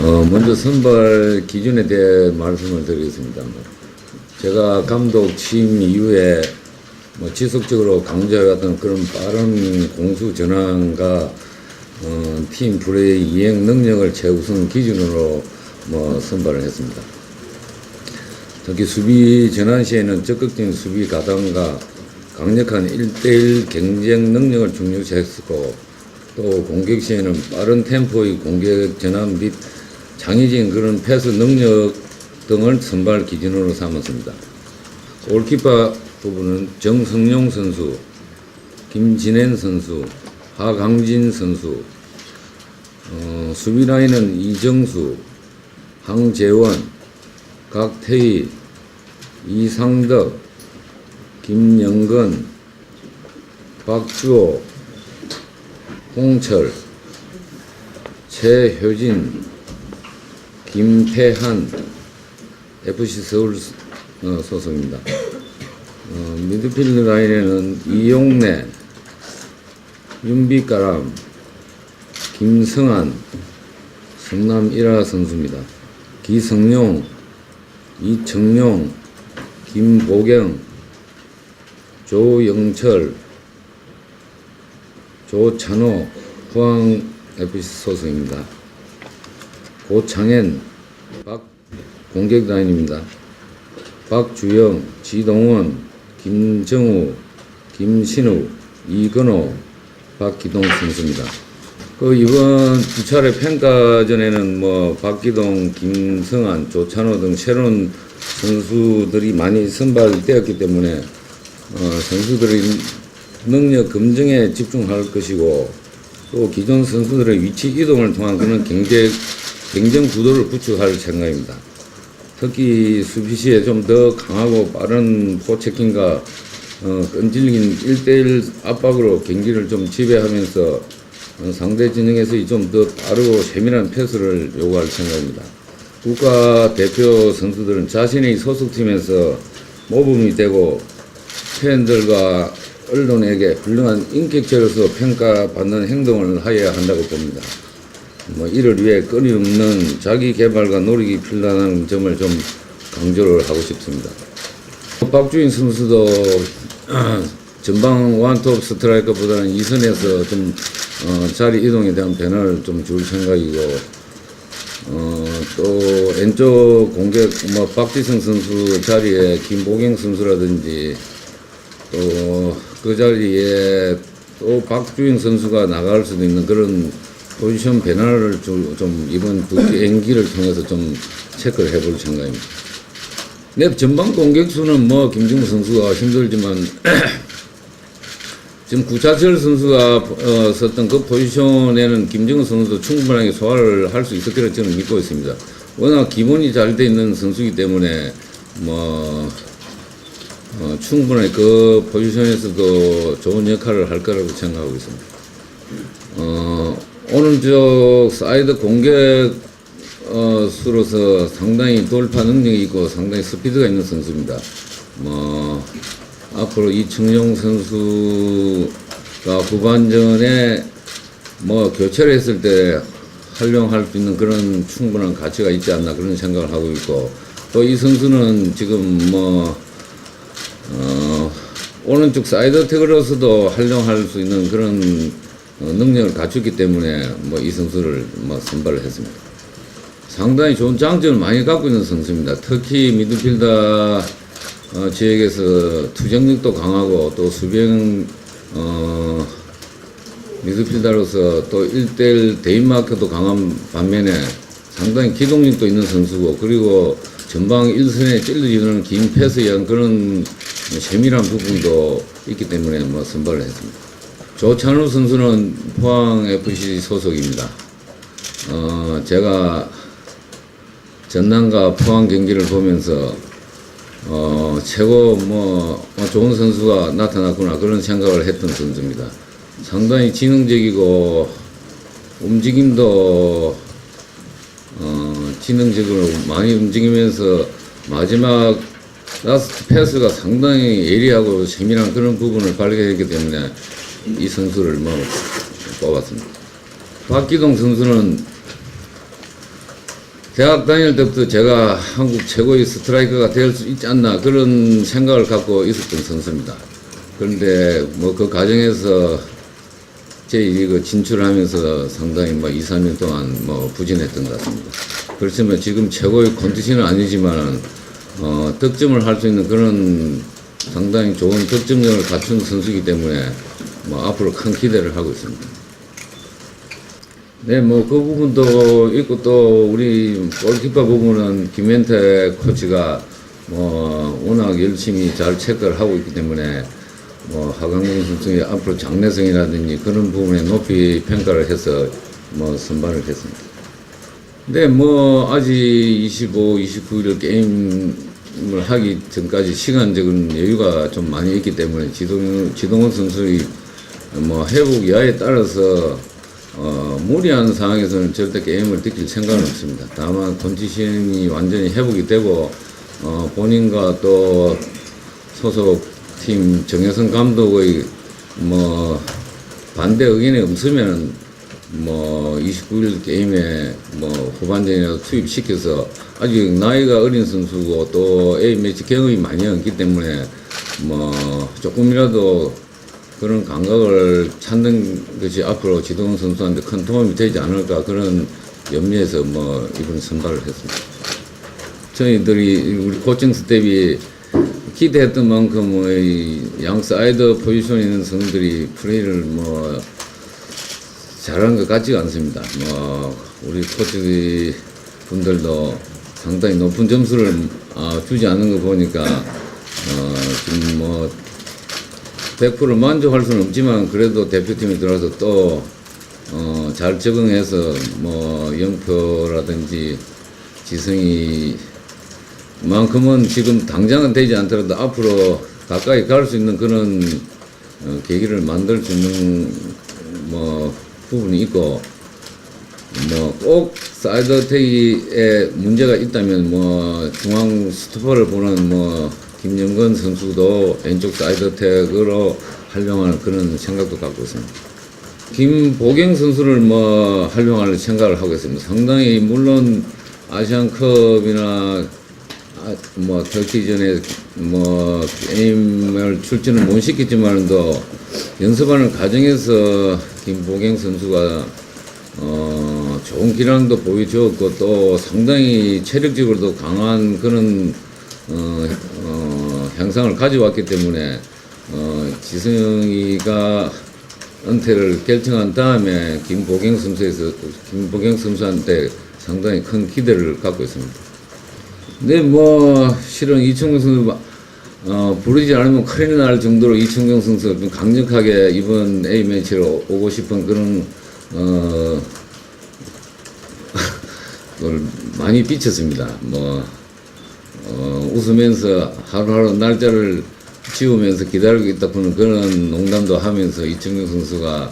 어, 먼저 선발 기준에 대해 말씀을 드리겠습니다. 뭐, 제가 감독 취임 이후에 뭐 지속적으로 강조해왔던 그런 빠른 공수 전환과 어, 팀 플레이 이행 능력을 최우선 기준으로 뭐 선발을 했습니다. 특히 수비 전환 시에는 적극적인 수비 가담과 강력한 1대1 경쟁 능력을 중요시했고 또 공격 시에는 빠른 템포의 공격 전환 및 창의적인 그런 패스 능력 등을 선발 기준으로 삼았습니다. 골키퍼 부분은 정성용 선수, 김진현 선수, 하강진 선수, 어, 수비 라인은 이정수, 황재원, 각태희, 이상덕, 김영건, 박주호, 홍철, 최효진, 김태한, FC 서울 어, 소속입니다. 어, 미드필드 라인에는 이용래, 윤비가람, 김성한, 성남 1화 선수입니다. 기성용, 이청용, 김보경, 조영철, 조찬호, 포항 FC 소속입니다. 고창현, 박 공격 라인입니다. 박주영, 지동원, 김정우, 김신우, 이건호, 박기동 선수입니다. 그 이번 두 차례 평가전에는 뭐 박기동, 김성한, 조찬호 등 새로운 선수들이 많이 선발되었기 때문에 어, 선수들의 능력 검증에 집중할 것이고 또 기존 선수들의 위치 이동을 통한 그런 경제 경쟁 구도를 구축할 생각입니다. 특히 수비 시에 좀 더 강하고 빠른 포체킹과 어, 끈질긴 1대1 압박으로 경기를 좀 지배하면서 어, 상대 진영에서 좀더 빠르고 세밀한 패스를 요구할 생각입니다. 국가 대표 선수들은 자신의 소속팀에서 모범이 되고 팬들과 언론에게 훌륭한 인격체로서 평가받는 행동을 하여야 한다고 봅니다. 뭐 이를 위해 끊임없는 자기 개발과 노력이 필요하다는 점을 좀 강조를 하고 싶습니다. 박주인 선수도 전방 원톱 스트라이커보다는 이선에서 좀 어, 자리 이동에 대한 변화를 좀 줄 생각이고 어, 또 왼쪽 공격 뭐 박지성 선수 자리에 김보경 선수라든지 또 그 자리에 또 박주인 선수가 나갈 수도 있는 그런 포지션 변화를 좀, 좀 이번 두 경기를 통해서 좀 체크를 해볼 생각입니다. 내 전방 공격수는 뭐 김정우 선수가 힘들지만 지금 구차철 선수가 어, 썼던 그 포지션에는 김정우 선수도 충분하게 소화를 할 수 있을 거라 저는 믿고 있습니다. 워낙 기본이 잘 돼 있는 선수이기 때문에 뭐 어, 충분히 그 포지션에서도 좋은 역할을 할 거라고 생각하고 있습니다. 어, 오른쪽 사이드 공격 어, 수로서 상당히 돌파 능력이 있고 상당히 스피드가 있는 선수입니다. 뭐 앞으로 이청용 선수가 후반전에 뭐 교체를 했을 때 활용할 수 있는 그런 충분한 가치가 있지 않나 그런 생각을 하고 있고 또 이 선수는 지금 뭐 어, 오른쪽 사이드 태그로서도 활용할 수 있는 그런 어, 능력을 갖췄기 때문에 뭐 이 선수를 뭐 선발을 했습니다. 상당히 좋은 장점을 많이 갖고 있는 선수입니다. 특히 미드필더 어, 지역에서 투정력도 강하고 또 수비형 어, 미드필더로서 또 1대1 대인마크도 강한 반면에 상당히 기동력도 있는 선수고 그리고 전방 1선에 찔러지는 긴 패스에 의한 그런 세밀한 부분도 있기 때문에 뭐 선발을 했습니다. 조찬우 선수는 포항 FC 소속입니다. 어, 제가 전남과 포항 경기를 보면서 어, 최고 뭐 어, 좋은 선수가 나타났구나 그런 생각을 했던 선수입니다. 상당히 지능적이고 움직임도 어, 지능적으로 많이 움직이면서 마지막 라스트 패스가 상당히 예리하고 세밀한 그런 부분을 발견했기 때문에 이 선수를 뭐 뽑았습니다. 박기동 선수는 대학 다닐 때부터 제가 한국 최고의 스트라이커가 될 수 있지 않나 그런 생각을 갖고 있었던 선수입니다. 그런데 뭐 그 과정에서 제1리그 진출하면서 상당히 뭐 2, 3년 동안 뭐 부진했던 것 같습니다. 그렇지만 지금 최고의 컨디션은 아니지만 어, 득점을 할 수 있는 그런 상당히 좋은 득점력을 갖춘 선수이기 때문에 뭐 앞으로 큰 기대를 하고 있습니다. 네, 뭐 그 부분도 있고 또 우리 골키퍼 부분은 김현태 코치가 뭐 워낙 열심히 잘 체크를 하고 있기 때문에 뭐 하강민 선수의 앞으로 장래성이라든지 그런 부분에 높이 평가를 해서 뭐 선발을 했습니다. 근데 뭐 아직 25, 29일 게임을 하기 전까지 시간적인 여유가 좀 많이 있기 때문에 지동, 지동원 선수의 뭐 회복 여하에 따라서 어, 무리한 상황에서는 절대 게임을 뛰길 생각은 없습니다. 다만 컨디션이 완전히 회복이 되고 어, 본인과 또 소속 팀 정혜성 감독의 뭐 반대 의견이 없으면 뭐 29일 게임에 뭐 후반전이라도 투입시켜서 아직 나이가 어린 선수고 또 A 매치 경험이 많이 없기 때문에 뭐 조금이라도 그런 감각을 찾는 것이 앞으로 지동원 선수한테 큰 도움이 되지 않을까 그런 염려에서 뭐 이번 선발을 했습니다. 저희들이 우리 코칭 스텝이 기대했던 만큼의 양 사이드 포지션에 있는 선수들이 플레이를 뭐 잘한 것 같지가 않습니다. 뭐 우리 코치 분들도 상당히 높은 점수를 아, 주지 않는 거 보니까 어, 지금 뭐 100% 만족할 수는 없지만 그래도 대표팀에 들어와서 또 어, 잘 적응해서 뭐 영표라든지 지성이 만큼은 지금 당장은 되지 않더라도 앞으로 가까이 갈 수 있는 그런 어, 계기를 만들 수 있는 뭐 부분이 있고 뭐 꼭 사이드 테이에 문제가 있다면 뭐 중앙 스토퍼를 보는 뭐 김영건 선수도 왼쪽 사이드 택으로 활용하는 그런 생각도 갖고 있습니다. 김보경 선수를 뭐 활용할 생각을 하고 있습니다. 상당히 물론 아시안컵이나 아, 뭐 터키 전에 뭐 게임을 출전을 못 시켰지만도 연습하는 과정에서 김보경 선수가 어 좋은 기량도 보여주었고 또 상당히 체력적으로도 강한 그런 어, 어, 향상을 가져왔기 때문에 어, 지성이가 은퇴를 결정한 다음에 김보경 선수에서 김보경 선수한테 상당히 큰 기대를 갖고 있습니다. 근데 뭐 실은 이청용 선수 어, 부르지 않으면 큰일 날 정도로 이청용 선수가 좀 강력하게 이번 A 매치로 오고 싶은 그런 어, 걸 많이 비쳤습니다. 뭐 어, 웃으면서 하루하루 날짜를 지우면서 기다리고 있다 보는 그런 농담도 하면서 이청용 선수가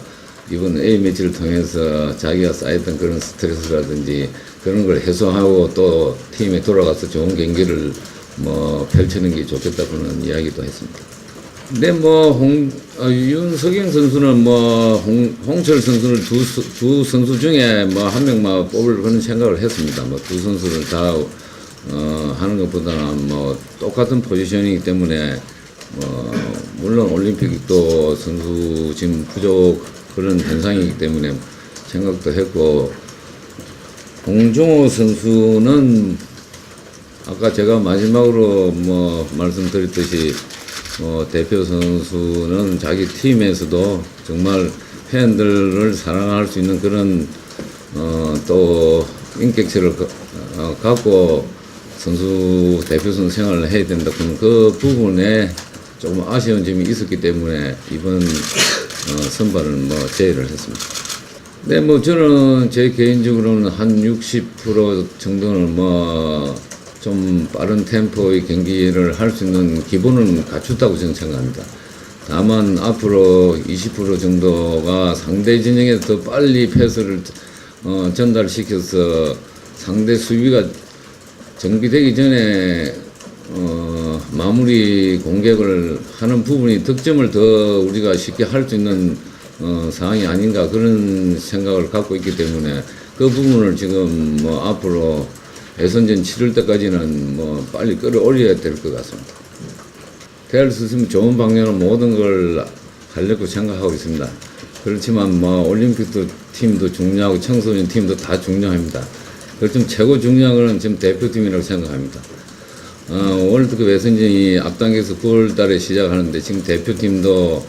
이번 A 매치를 통해서 자기가 쌓였던 그런 스트레스라든지 그런 걸 해소하고 또 팀에 돌아가서 좋은 경기를 뭐 펼치는 게 좋겠다고는 이야기도 했습니다. 근데 뭐 홍, 어, 윤석영 선수는 뭐 홍, 홍철 선수를 두, 수- 두 선수 중에 뭐 한 명만 뽑을 그런 생각을 했습니다. 뭐 두 선수를 다 어, 하는 것보다는 뭐 똑같은 포지션이기 때문에 뭐 물론 올림픽도 선수 지금 부족 그런 현상이기 때문에 생각도 했고 홍종호 선수는 아까 제가 마지막으로 뭐 말씀드렸듯이 뭐 대표 선수는 자기 팀에서도 정말 팬들을 사랑할 수 있는 그런 어, 또 인격체를 가- 어, 갖고 선수 대표 선수 생활을 해야 된다 그런 그 부분에 조금 아쉬운 점이 있었기 때문에 이번 어, 선발은 뭐 제의를 했습니다. 네, 뭐 저는 제 개인적으로는 한 60% 정도는 뭐 좀 빠른 템포의 경기를 할 수 있는 기본은 갖췄다고 저는 생각합니다. 다만 앞으로 20% 정도가 상대 진영에 더 빨리 패스를 어, 전달시켜서 상대 수비가 정비되기 전에 어, 마무리 공격을 하는 부분이 득점을 더 우리가 쉽게 할 수 있는 어, 상황이 아닌가 그런 생각을 갖고 있기 때문에 그 부분을 지금 뭐 앞으로 예선전 치를 때까지는 뭐 빨리 끌어올려야 될 것 같습니다. 대할 수 있으면 좋은 방향으로 모든 걸 하려고 생각하고 있습니다. 그렇지만 뭐 올림픽도 팀도 중요하고 청소년 팀도 다 중요합니다. 그렇지만 최고 중요한 것은 지금 대표팀이라고 생각합니다. 어, 월드컵 예선전이 앞당겨서 9월 달에 시작하는데 지금 대표팀도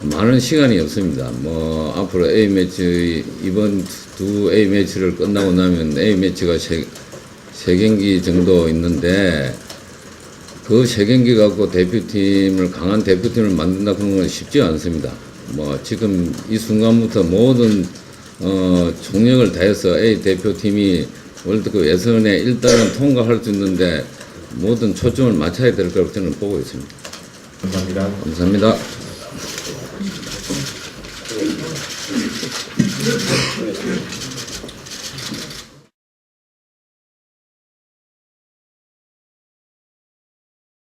많은 시간이 없습니다. 뭐 앞으로 A 매치 이번 두 A 매치를 끝나고 나면 A 매치가 세, 세 경기 정도 있는데 그 세 경기 갖고 대표팀을 강한 대표팀을 만든다 그런 건 쉽지 않습니다. 뭐 지금 이 순간부터 모든 어 총력을 다해서 A 대표팀이 월드컵 예선에 일단은 통과할 수 있는데 모든 초점을 맞춰야 될 거라고 저는 보고 있습니다. 감사합니다. 감사합니다.